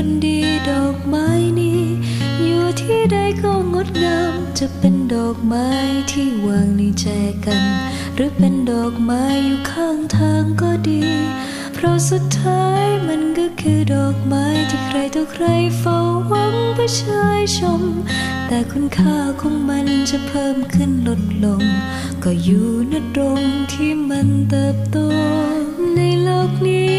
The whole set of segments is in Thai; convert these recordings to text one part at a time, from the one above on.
คนดีดอกไม้นี้ อยู่ที่ใดก็งดงาม จะเป็นดอกไม้ที่วางในใจกัน หรือเป็นดอกไม้อยู่ข้างทางก็ดี เพราะสุดท้ายมันก็คือดอกไม้ที่ใครต่อใครเฝ้าหวังเพื่อชายชม แต่คุณค่าของมันจะเพิ่มขึ้นลดลง ก็อยู่ณตรงที่มันเติบโตในโลกนี้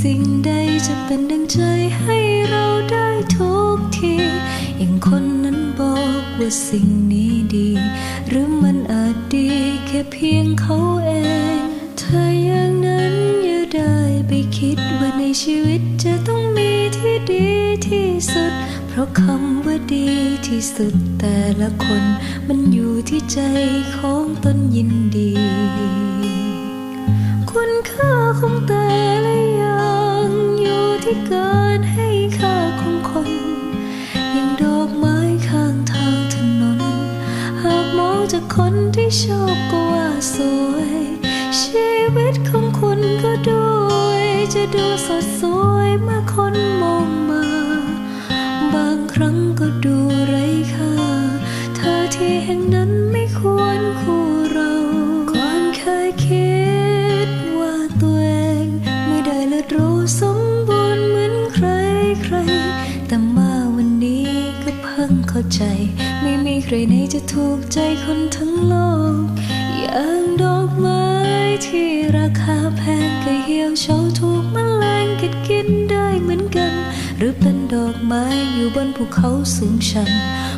สิ่งใดจะเป็นดังใจให้เราได้ทุกที อย่างคนนั้นบอกว่าสิ่งนี้ดี หรือมันอาจดีแค่เพียงเขาเอง ถ้าอย่างนั้นอย่าได้ไปคิดว่าในชีวิตจะต้องมีที่ดีที่สุด เพราะคำว่าดีที่สุดแต่ละคน มันอยู่ที่ใจของตนยินดี คุณค่าของแต่ละอย่าง ที่การให้ค่าของคน อย่างดอกไม้ข้างทางถนน หากมองจากคนที่ชอบก็ว่าสวย ชีวิตของคุณก็ด้วยจะดูสดส ใจ ไม่มีใครไหนจะถูกใจคนทั้งโลก อย่างดอกไม้ที่ราคาแพงก็เหี่ยวเฉาถูกแมลงกัดกินได้เหมือนกัน หรือเป็นดอกไม้อยู่บนภูเขาสูงชัน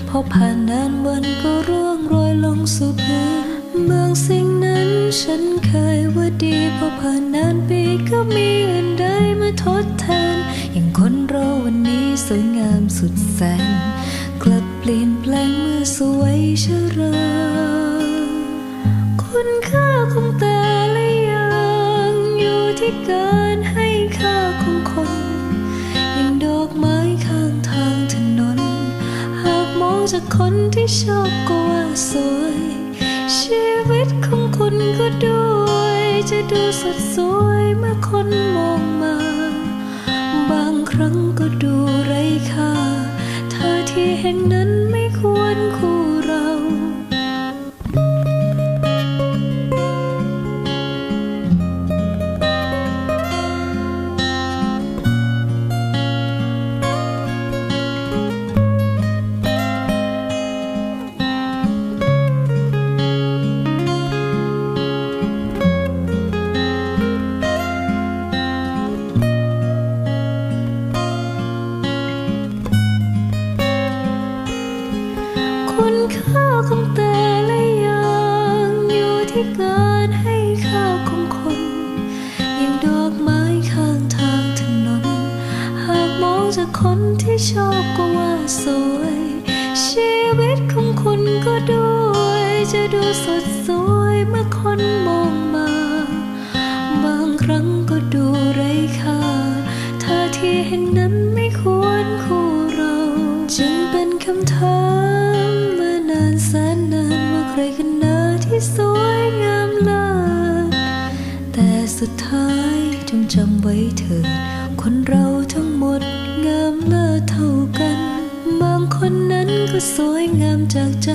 พอผ่านนานวันก็ร่วงโรยลงสู่พื้นบางสิ่งนั้นฉันเคยว่าดี พอผ่านนานปีก็มีอื่นใดมาทดแทน อย่างคนเราวันนี้สวยงามสุดแสน เปลี่ยนแปลงเมื่อสวยชราคุณค่าของแต่ละอย่างอยู่ที่การให้ค่าของคนอย่างดอกไม้ข้างทางถนน หากมองจากคนที่ชอบก็ว่าสวย ชีวิตของคุณก็ด้วย จะดูสดสวยเมื่อคนมองมา บางครั้งก็ดูไร้ค่า ที่แห่งนั้นไม่ควรคู่ คุณค่าของแต่ละอย่างอยู่ที่การให้ค่าของคน อย่างดอกไม้ข้างทางถนน หากมองจากคนที่ชอบก็ว่าสวย ชีวิตของคุณก็ด้วย จะดูสดสวยเมื่อคนมองมา บางครั้งก็ดูไร้ค่าเธอที่แห่งนั้น สวยงามเลิศแต่สุดท้ายจงจำไว้เถิดคนเราทั้งหมดงามเลิศเท่ากัน บางคนนั้นก็สวยงามจากใจ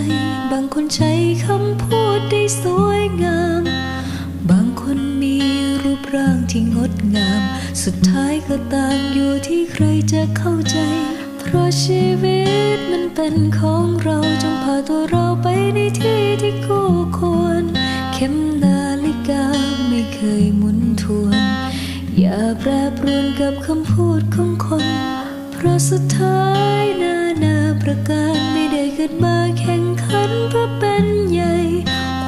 บางคนใช้คำพูดได้สวยงาม บางคนมีรูปร่างที่งดงาม สุดท้ายก็ต่างอยู่ที่ใครจะเข้าใจ เพราะชีวิตมันเป็นของเราจงพาตัวเราไปในที่ที่คู่คว ข็มนาฬิกาไม่เคยหมุนทวน อย่าแปรปรวนกับคำพูดของคน เพราะสุดท้ายนานาประการไม่ได้เกิดมาแข่งขันเพื่อเป็นใหญ่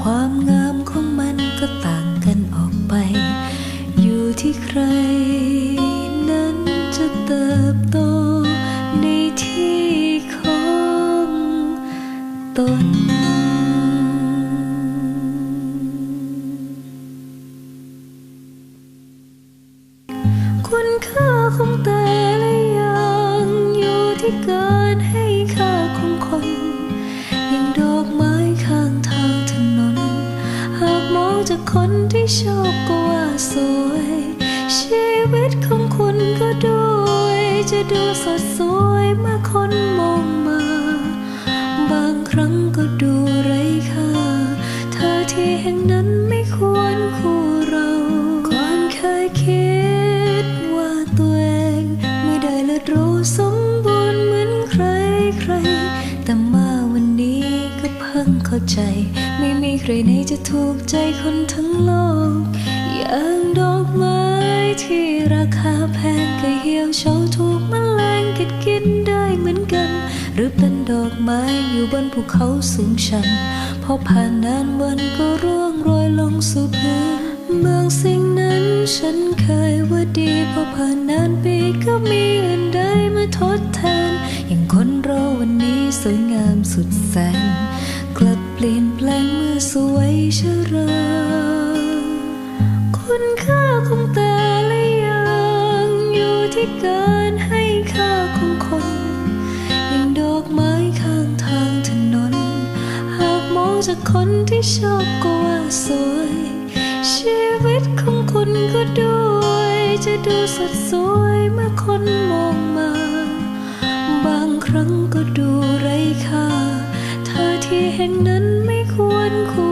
ความงามของมันก็ต่างกันออกไป อยู่ที่ใครนั้นจะเติบโตในที่ของตน ชอบก็ว่าสวย ชีวิตของคุณก็ด้วย จะดูสดสวยเมื่อคนมองมา บางครั้งก็ดูไร้ค่า เธอที่แห่งนั้นไม่ควรคู่เราก่อนเคยคิดว่าตัวเองไม่ได้เลิศรู้สมบูรณ์เหมือนใครใคร แต่มาวันนี้ก็เพิ่งเข้าใจ ไม่มีใครไหนจะถูกใจคนทั้งโลก อย่างดอกไม้ที่ราคาแพงก็เหี่ยวเฉาถูกแมลงกัดกินได้เหมือนกัน หรือเป็นดอกไม้อยู่บนภูเขาสูงชัน พอผ่านนานวันก็ร่วงโรยลงสู่พื้นบางสิ่งนั้นฉันเคยว่าดีพอผ่านนานปีก็มีอื่นใดมาทดแทน อย่างคนเราวันนี้สวยงามสุดแสนกลับเปลี่ยนแปลง สวยชราคุณค่าของแต่ละอย่างอยู่ที่การให้ค่าของคนอย่างดอกไม้ข้างทางถนน หากมองจากคนที่ชอบก็ว่าสวย ชีวิตของคุณก็ด้วย จะดูสดสวยเมื่อคนมองมา บางครั้งก็ดูไร้ค่าเธอที่แห่งนั้นไม่ควร คู่